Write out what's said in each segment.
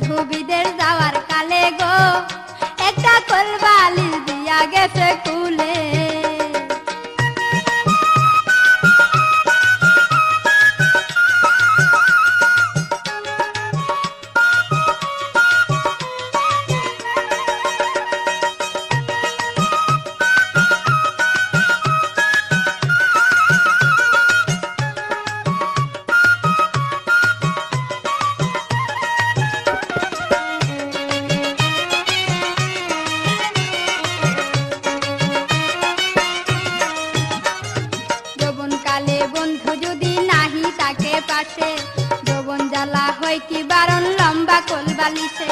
বন্ধু বিদের যাওয়ার কালে গো একটা কলবালি দিয়া গেছে কুলে জ্বালা হয় কি বারণ, লম্বা কলবালিশে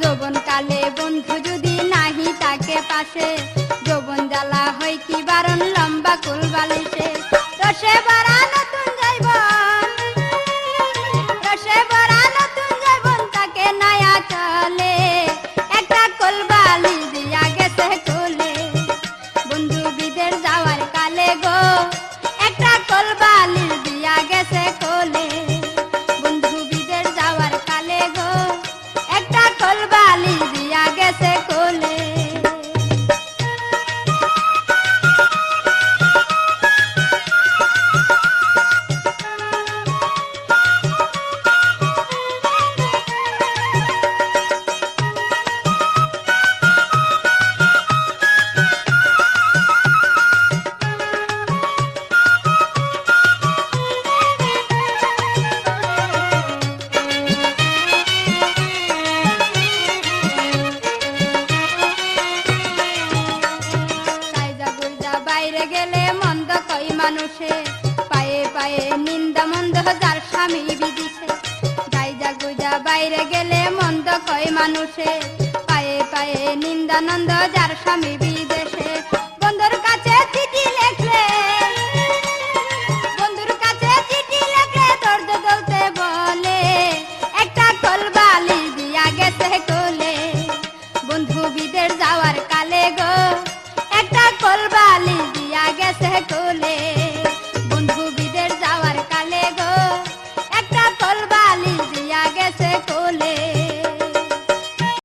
যৌবন কালে বন্ধু যদি নাহি তাকে পাশে। যৌবন জ্বালা হয় কি বারণ, লম্বা কলবালিশে রসে ভরা নতুন যাইবন রসে ভরা নতুন যাইবন তাকে নয়া চলে। একটা কলবালি দিয়া মানুষে পায়ে পায়ে নিন্দা মন্দ যার স্বামী বিদিছে গাইজা গুইজা বাইরে গেলে মন্দ কই মানুষে। পায়ে পায়ে নিন্দা নন্দ যার স্বামী বিদেশে। বন্ধুর কাছে চিঠি লেখলে বন্ধুর কাছে চিঠি লেখলে দলতে বলে। একটা কলবালি দিয়া গেছে কোলে। বন্ধু বিদের যাওয়ার কালে গো, একটা কলবালি দিয়া গেছে কোলে।